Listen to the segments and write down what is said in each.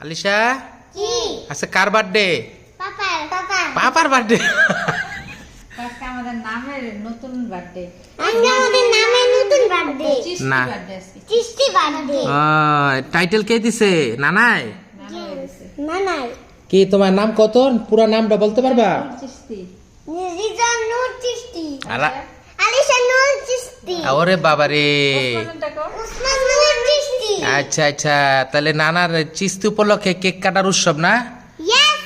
আলিশা? কি? আচ্ছা কার বার্থডে পাপার বার্থডে আজকে আমাদের নামের নতুন বার্থডে আমাদের নামে নতুন বার্থডে না। চিষ্টি বার্থডে টাইটেল কে দিছে? নানাই? কি তোমার নাম কত? পুরো নামটা বলতে পারবা? চিষ্টি রিজন নূর চিষ্টি আলা আলিশা নূর চিষ্টি ওরে বাবা রে কোনটা কর উসমান নূর চিষ্টি আচ্ছা আচ্ছা তাহলে নানার চিস্তি উপলক্ষে কেক কাটার উৎসব না?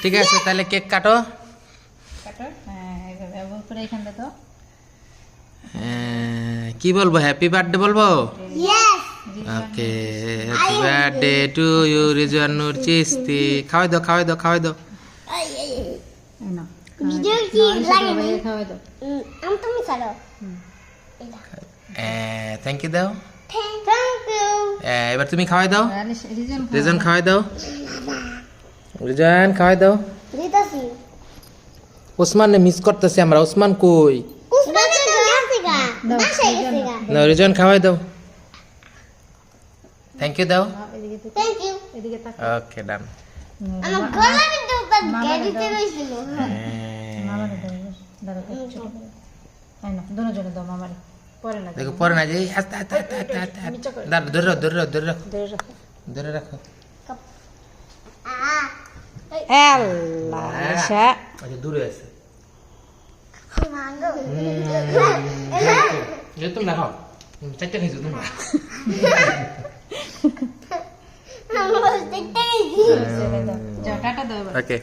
ঠিক আছে তাহলে কেক কাটো। কাটো? হ্যাঁ আহ, কি বলব হ্যাপি বার্থডে বলব? Okay happy birthday to you Rizwan Noor Chishti খাওয়াই দাও। খাওয়াই দাও। খাওয়াই দাও দাও থ্যাংক ইউ দাও। থ্যাংক ইউ আহ, এবার তুমি খাওয়াই দাও। রিজন খাওয়াই দাও। রিজন খাওয়াই দাও। দিতাছি। ওসমানকে মিস করতেছি আমরা। ওসমান কই? না রিজন খাওয়াই দাও। থ্যাংক ইউ দাও। ওকে ডান রইছিল মামারে দাও মামারে। দেখো পরে না যে আস্তে আস্তে আস্তে আস্তে আস্তে নিচে দাঁড়া ধরে রাখো ধরে রাখো ধরে রাখো ধরে রাখো আচ্ছা দূরে আছে তুমি রাখো চারটে খাইছো তোমরা ওকে